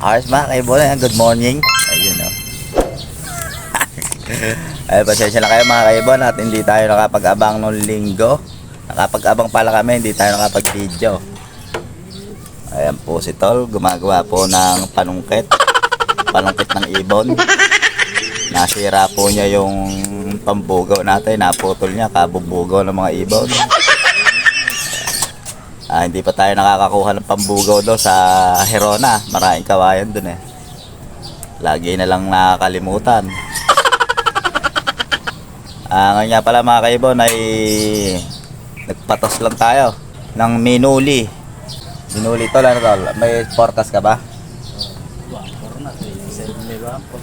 Ayos mga kaibon, ayan, good morning. Ayun o. Ay, pasensya na kayo mga kaibon at hindi tayo nakapag-abang nung linggo. Nakapag-abang pala kami, hindi tayo nakapag-video. Ayan po si Tol, gumagawa po ng panungkit. Panungkit ng ibon. Nasira po niya yung pambugaw natin, naputol niya, kabubugaw ng mga ibon. Ah, hindi pa tayo nakakakuha ng pambugaw do sa Herona. Maraming kawayan dun eh. Lagi na lang nakakalimutan. Ah, ngayon nga pala mga kaibon ay nagpatos lang tayo ng minuli. Minuli to lang tol. May forecast ka ba? Wampor na, 27 may wampor.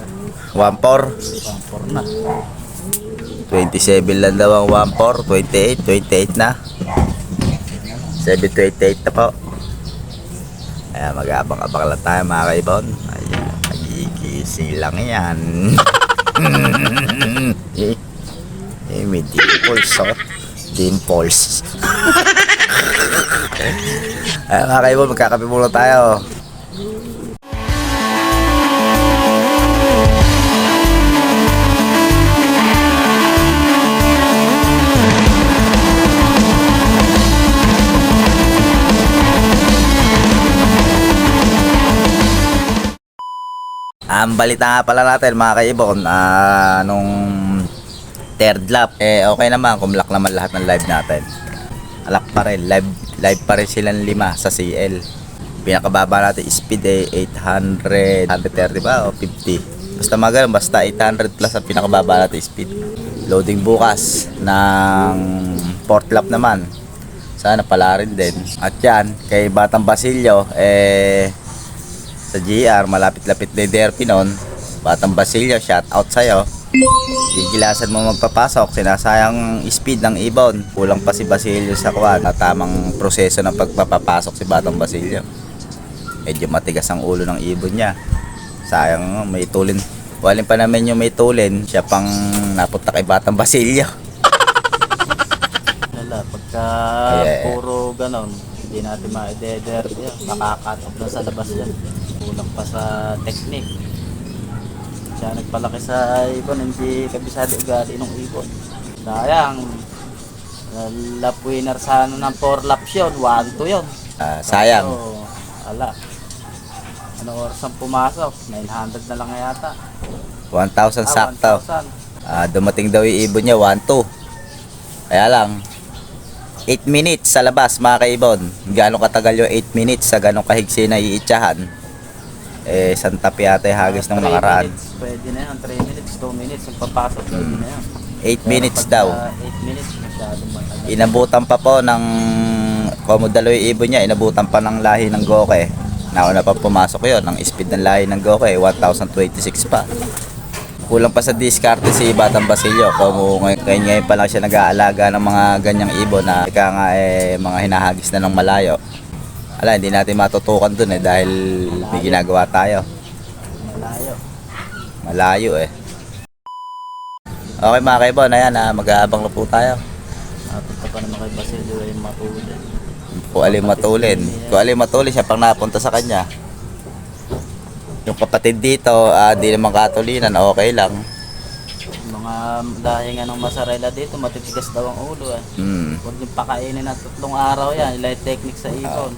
1-4. Wampor na. 27 lang daw ang 1-4. 28. 28 na. 728 na po. Ayan, mag-abang-abang lang tayo mga kaibon. Ayan, nagigising lang yan. eh, eh, may dimples, oh. Dimples. Ayan mga kaibon, magkakape muna tayo. Ang balita nga pala natin mga kaibon, ah, nung third lap, eh okay naman, kumlak naman lahat ng live natin. Alak pa rin, live, live pa rin silang lima sa CL. Pinakababa natin speed eh 800, 130 ba o 50. Basta magalang, basta 800 plus ang pinakababa natin speed. Loading bukas ng fourth lap naman. Sana pala rin din. At yan, kay Batang Basilio, eh, sa GR, malapit-lapit na derpy nun. Batang Basilio, shout out sa'yo. Gigilasan mo magpapasok, sinasayang speed ng ibon. Kulang pa si Basilio sa kwan. Tamang proseso ng pagpapapasok si Batang Basilio. Medyo matigas ang ulo ng ibon niya. Sayang, may tulin. Walin pa namin yung may tulin, siya pang napunta kay Batang Basilio. Lala, pagka ay. puro ganon, hindi natin ma-deder yan. Makakatok na sa labas yan. Kulang pa sa technique. Siya nagpalaki sa ibon, hindi kabisado ugali ng ibon. Sayang. uh, Lap winner sana ng 4 laps yun, 1-2 yun. Ah, sayang. So, ala. Ano oras ang pumasok? 900 na lang yata. 1,000 sakto. 1,000. Ah, dumating daw yung ibon niya, 1-2. Kaya lang, 8 minutes sa labas mga kaibon. Gano'ng katagal yung 8 minutes sa gano'ng kahigsi na iitsahan. Eh, santa yata yung hagis ng Mga nakaraan. minutes, Pwede na yan, 3 minutes, 2 minutes, yung papasok, pwede na yan. 8 minutes daw. 8 minutes, masyadong matagal. Inabutan pa po ng yung ibon niya, inabutan pa ng lahi ng Goke. Nauna pa pumasok yon ng speed ng lahi ng Goke, 1026 pa. Kulang pa sa diskarte si Batang Basilio. Kung ngayon, ngayon, ngayon pa lang siya nag-aalaga ng mga ganyang ibon na ika nga eh, mga hinahagis na ng malayo. Ala, hindi natin matutukan dun eh dahil may ginagawa tayo. Malayo. Malayo eh. Okay mga kaibon, ayan ah, mag-aabang na po tayo. Napunta pa naman kay Basilio yung matulad. Kung alin matulin. Kung alin matulin, siya pang napunta sa kanya. Yung kapatid dito, ah, di naman katulinan, okay lang. Mga dahil nga ng masarela dito, matitigas daw ang ulo eh. Hmm. Huwag yung pakainin ng tatlong araw yan, ilay technique sa ibon.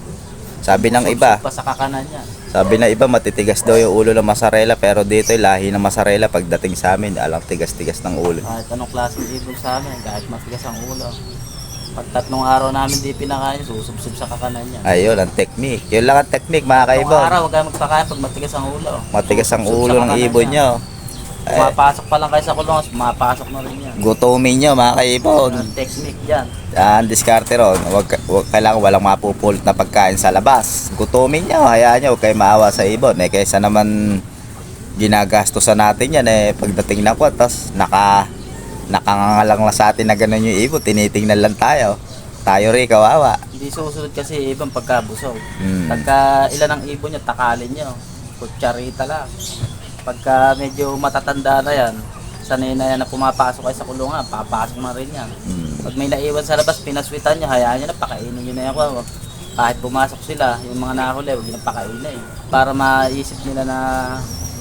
Sabi ng iba, Pa sa kakanan niya. sabi ng iba matitigas daw yung ulo ng masarela pero dito yung lahi ng masarela pagdating sa amin, alang tigas-tigas ng ulo. Kahit anong klaseng ibon sa amin, kahit matigas ang ulo. Pag tatlong araw namin di pinakain, susubsob sa kakanan niya. Ayun, ang technique. Yun lang ang technique mga Tatlong kaibon. araw, huwag kayo magpakain pag matigas ang ulo. Matigas ang Susubsob ulo ng kakanan ibon niya. nyo. Pumapasok pa lang kayo sa kulungan, pumapasok na rin yan. gutumin nyo mga kaibon. Ang technique dyan. Yan, diskarte ron. Huwag, huwag kailangan walang mapupulot na pagkain sa labas. Gutumin nyo, hayaan nyo, huwag kayo maawa sa ibon. Eh, kaysa naman ginagastosan natin yan eh, pagdating na po, tapos naka, nakangangalang lang sa atin na gano'n yung ibon, tinitingnan lang tayo. Tayo rin, kawawa. Hindi susunod kasi ibon pagkabusog. Hmm. Pagka ilan ang ibon nyo, takalin nyo. Kutsarita lang. Pagka medyo matatanda na yan, sanay na yan na pumapasok kayo sa kulungan, papasok na rin yan. Hmm. Pag may naiwan sa labas, pinaswitan nyo, hayaan nyo na, pakainin nyo na yan. Wag- kahit pumasok sila, yung mga nahuli, huwag nilang pakainin. Para maisip nila na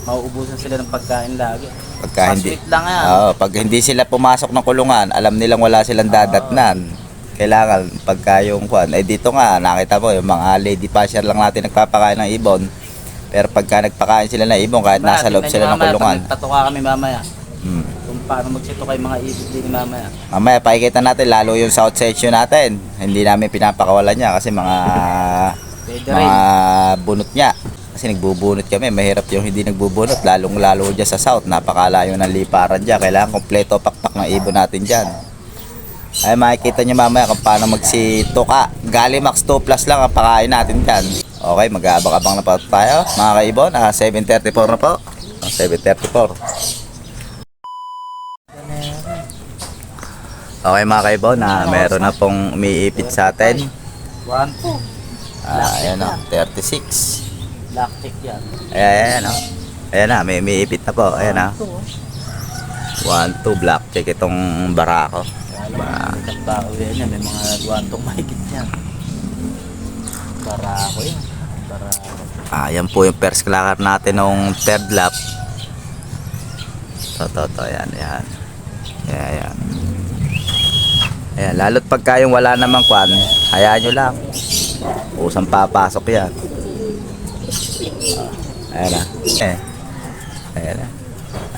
mauubusan sila ng pagkain lagi. Pagka hindi, Pa-sweet lang yan. Oo, pag hindi sila pumasok ng kulungan, alam nilang wala silang dadatnan. Kailangan pagka yung kwan, eh dito nga, nakita mo, yung mga lady passer lang natin nagpapakain ng ibon. Pero pagka nagpakain sila ng ibon, kahit Diba, nasa loob tingnan sila nyo ng mamaya, kulungan. Pag nagpatuka kami mamaya, Hmm. kung paano magsito kay mga ibig din mamaya. Mamaya, pakikita natin, lalo yung south section natin. Hindi namin pinapakawalan niya kasi mga Pwede mga bunot niya. Kasi nagbubunot kami, mahirap yung hindi nagbubunot, lalong lalo dyan sa south, napakalayo ng liparan dyan. Kailangan kompleto pakpak ng ibon natin dyan. Ay makikita nyo mamaya kung paano magsituka. Galimax 2 plus lang ang pakain natin dyan. Okay, mag-aabang-abang na pa tayo. Mga kaibon, ah, 7.34 na po. Ah, 7.34. Okay mga kaibon, na meron na pong umiipit sa atin. One, two. Ah, ayan o, 36. Black check yan. Ayan, ayan, o. Ayan na, may umiipit na po. Ayan na. Two. 1, 2, black check itong barako. Alam mo, may tao yan yan. May mga duwantong mahigit yan. Barako yan. Barako. Ah, yan po yung first clacker natin nung third lap. To, to, yan, yan. Ayan, yan. Ayan, lalo't pagka yung wala namang kwan, hayaan nyo lang. Usang papasok yan. Ah, ayan na. Eh. Ayan na.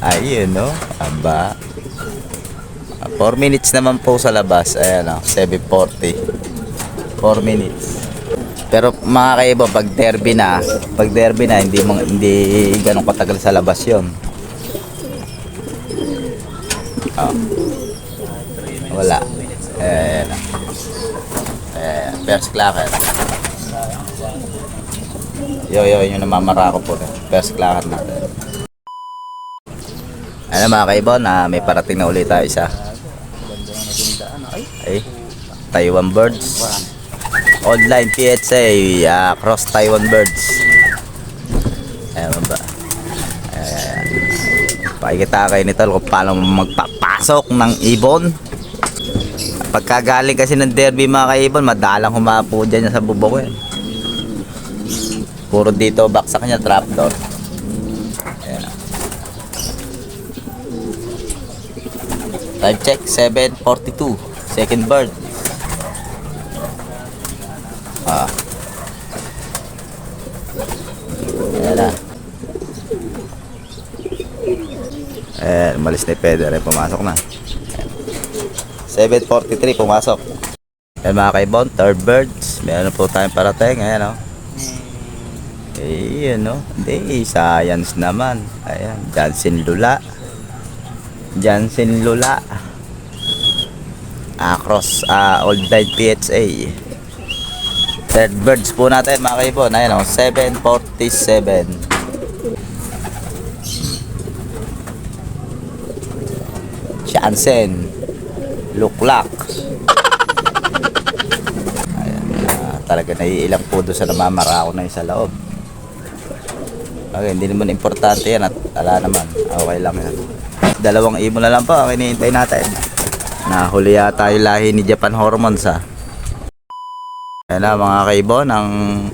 Ayun, no? Aba. 4 minutes naman po sa labas. Ayan, no? 7.40. 4 minutes. Pero mga kaiba, pag derby na, pag derby na, hindi, mga, hindi ganun katagal sa labas yon. Oh. Wala. Eh, na. Eh, first clacker. Yo, yo, yung namamara ko po. First clacker natin. Ano mga kaibon, ah, may parating na ulit tayo isa. Ay, Taiwan Birds. Online PHA, ah, cross Taiwan Birds. Ayan ba? Ayan. Pakikita kayo nito kung paano magpapasok ng ibon. Pagkagaling kasi ng derby mga kaibon, madalang humapo dyan sa bubong yan. Puro dito baksak niya trapdoor. Ayan. Time check 7.42 Second bird Ah. Ayan na. Eh, malis na yung. Eh, pumasok na. 7.43, pumasok. Ayan mga kaibon, third birds. Meron po tayong parating. Ayan o. Eh, yun o. Hindi, science naman. Ayan, Jansen Lula. Jansen Lula. Across uh, Old Line PHA. Third birds po natin mga kaibon. Ayan o, 747. Jansen. Luklak. Ayan, ah, talaga naiilang po doon sa namamara ako na sa loob. Okay, hindi naman importante yan at ala naman. Okay lang yan. Dalawang ibon na lang po ang hinihintay natin. Nahuli yata yung lahi ni Japan Hormones ha. Ayan na mga kaibon, ang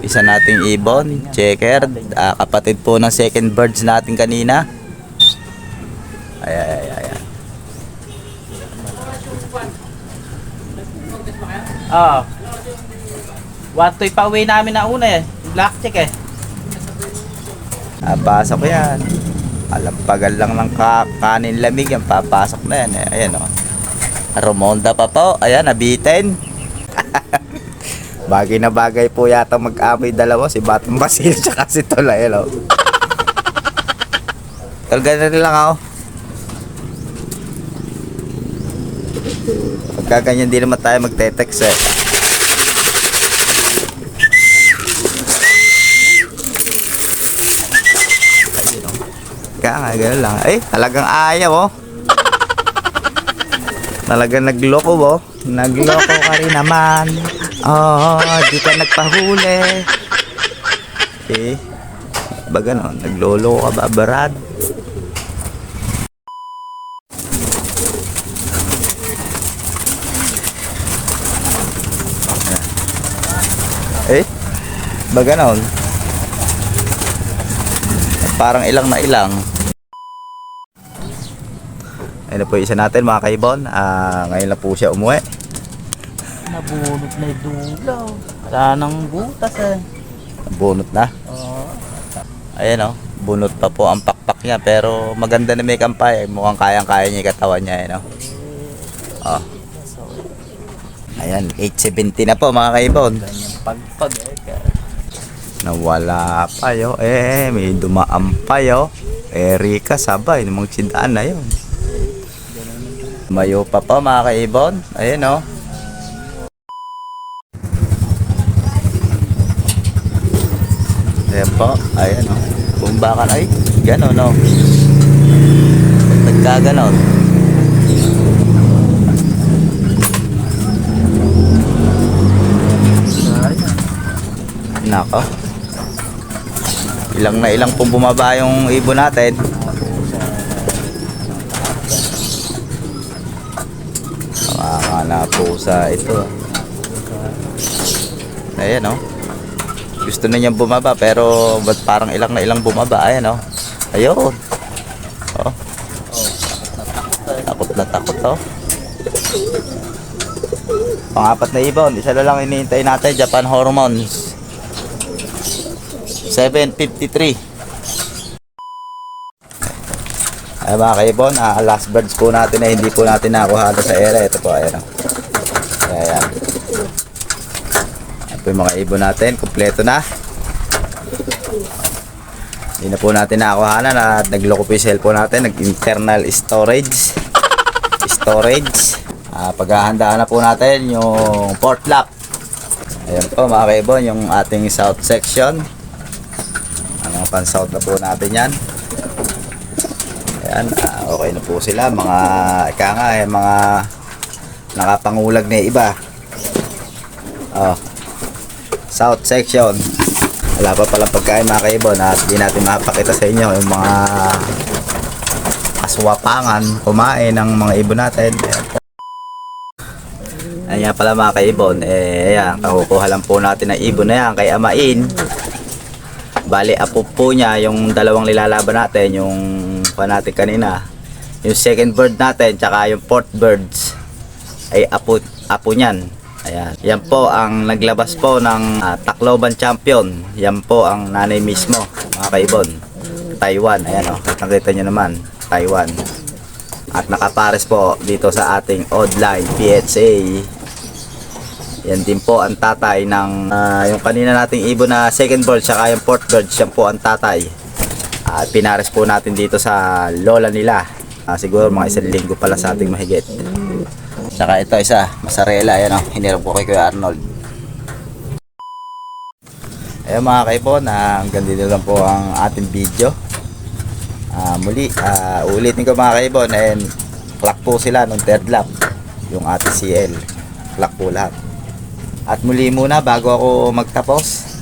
isa nating ibon, checker, ah, kapatid po ng second birds natin kanina. Ay, ay, ay, ay. ay. Ah. One to pa uwi namin na una eh. Black check eh. Ah, pasok yan. Alampagal lang ng ka kanin lamig yan, papasok na yan. Eh, ayan o. Romonda pa po. Ayan, nabitin. bagay na bagay po yata mag-amoy dalawa. Si Batang Basil tsaka si Tolay. Hello. Talaga na lang ako. Pagka ganyan di naman tayo magte-text eh. Kaya nga, ganun lang. Eh, talagang ayaw, oh. Talagang nagloko, oh. Nagloko ka rin naman. Oh, di ka nagpahuli. Eh, ba ganon? Naglolo ka ba, Brad? Eh, ba ganon? Parang ilang na ilang. Ayun na po isa natin mga kaibon. Ah, ngayon na po siya umuwi. Nabunot na yung dulaw. Wala nang butas eh. Bunot na. Oo. Ayan o. Bunot pa po ang pakpak niya. Pero maganda na may kampay. Mukhang kayang-kaya niya yung katawan niya. Ayan o. Oh. Ayan, 870 na po mga kaibon. Ganyan pagpag eh. Nawala pa yo. Eh, may dumaan pa yo. Erika, sabay. Namang sindaan na yun. Mayo pa po mga kaibon. Ayan o. Ayan po. Ayan o. Bumbakan ay. Ganon o. Nagkaganon. sayang. Nako. Ilang na ilang pong bumaba yung ibon natin. Mga na po sa ito. Ayan o. Gusto na niyang bumaba pero ba't parang ilang na ilang bumaba? Ayan o. Ayun. Oh, takot na takot oh. Pangapat na ibon. Isa na lang iniintay natin. Japan Hormones. 753. Ay mga kaibon, ah, last birds po natin na hindi po natin nakuha sa ere. Ito po, ayan. Ayan. Po yung mga ibon natin. Kompleto na. Hindi na po natin nakuhanan at nagloko po yung cellphone natin. Nag-internal storage. Storage. Ah, paghahandaan na po natin yung port lock. Ayan po mga kaibon, yung ating south section. Ang mga pan-south na po natin yan. Ayan, ah, okay na po sila. Mga, ika nga, eh, mga nakapangulag na iba. Oh. South section. Wala pa palang pagkain mga kaibon at di natin mapakita sa inyo yung mga aswapangan kumain ng mga ibon natin. Ayan pala mga kaibon, eh, ayan, kakukuha lang po natin ng ibon na yan kay Amain. Bali, apo po niya yung dalawang nilalaban natin, yung pa natin kanina. Yung second bird natin, tsaka yung fourth birds ay apo, apo niyan. Ayan. Yan po ang naglabas po ng ah, Tacloban champion. Yan po ang nanay mismo, mga kaibon. Taiwan. Ayan o, oh, nakita nyo naman. Taiwan. At nakapares po dito sa ating online PHA. Yan din po ang tatay ng ah, yung kanina nating ibon na second bird saka yung fourth bird, siya po ang tatay. At pinares po natin dito sa lola nila. Ah, siguro mga isang linggo pala sa ating mahigit. Saka ito isa, masarela, ayan o, hiniram po kay Kuya Arnold. Ayun mga kaipon, ah, hanggang dito lang po ang ating video. Ah, muli, ah, ulitin ko mga kaibon, and clock po sila nung third lap, yung ating CL. Clock po lahat. At muli muna, bago ako magtapos,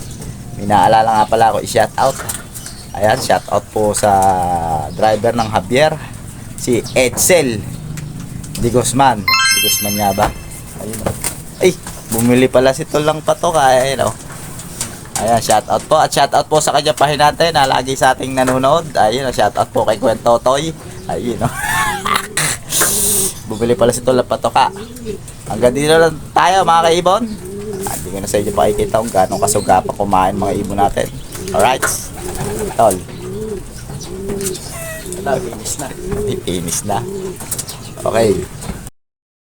minaalala nga pala ako i-shout out. Ayan, shout out po sa driver ng Javier, si Edsel Di Guzman. Di Guzman nga ba? Ayun o. Ay, bumili pala si Tulang Patok. Ayan o. Ayan, shout out po. At shout out po sa kanya pahin natin na lagi sa ating nanonood. Ayun, shout out po kay Kwento Toy. Ayun o. Bumili pala si Tulang Patok ha. Hanggang dito lang tayo mga kaibon. Ah, Hindi ko na sa inyo pakikita kung gano'ng kasuga pa kumain mga ibon natin. Alright. Tol. Wala, finish na. Ipinis na. Okay.